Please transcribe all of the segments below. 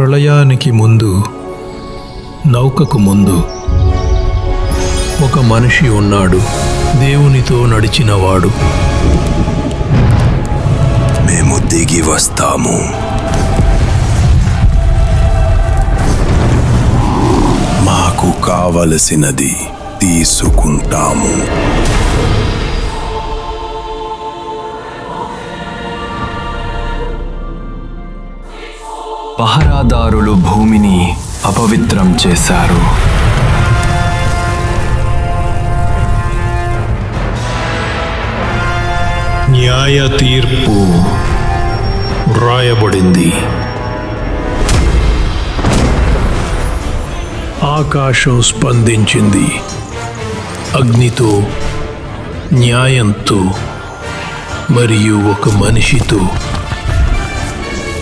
ప్రళయానికి ముందు నౌకకు ముందు ఒక మనిషి ఉన్నాడు. దేవునితో నడిచినవాడు. మేము దిగి వస్తాము. మాకు కావలసినది తీసుకుంటాము. పహరాదారులు భూమిని అపవిత్రం చేశారు. న్యాయ తీర్పు వ్రాయబడింది. ఆకాశం స్పందించింది. అగ్నితో న్యాయంతో మరియు ఒక మనిషితో.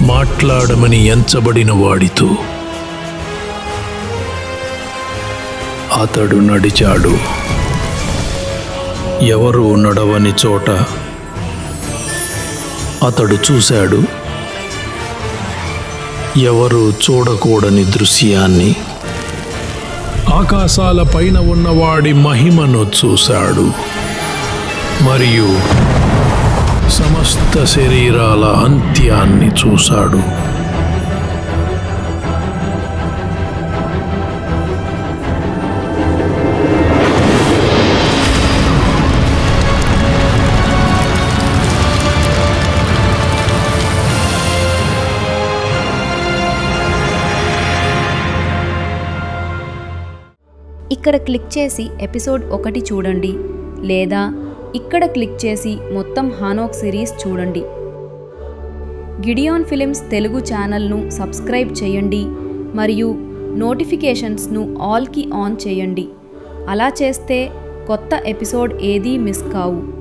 మాట్లాడమని ఎంచబడిన వాడితో అతడు నడిచాడు. ఎవరూ నడవని చోట అతడు చూశాడు. ఎవరు చూడకూడని దృశ్యాన్ని ఆకాశాల పైన ఉన్నవాడి మహిమను చూశాడు. మరియు సమస్త శరీరాల అంత్యాన్ని చూశాడు. ఇక్కడ క్లిక్ చేసి ఎపిసోడ్ ఒకటి చూడండి లేదా ఇక్కడ క్లిక్ చేసి మొత్తం హానోక్ సిరీస్ చూడండి. గిడియాన్ ఫిలిమ్స్ తెలుగు ఛానల్ను సబ్స్క్రైబ్ చేయండి మరియు నోటిఫికేషన్స్ను ఆల్కి ఆన్ చేయండి. అలా చేస్తే కొత్త ఎపిసోడ్ ఏదీ మిస్ కావు.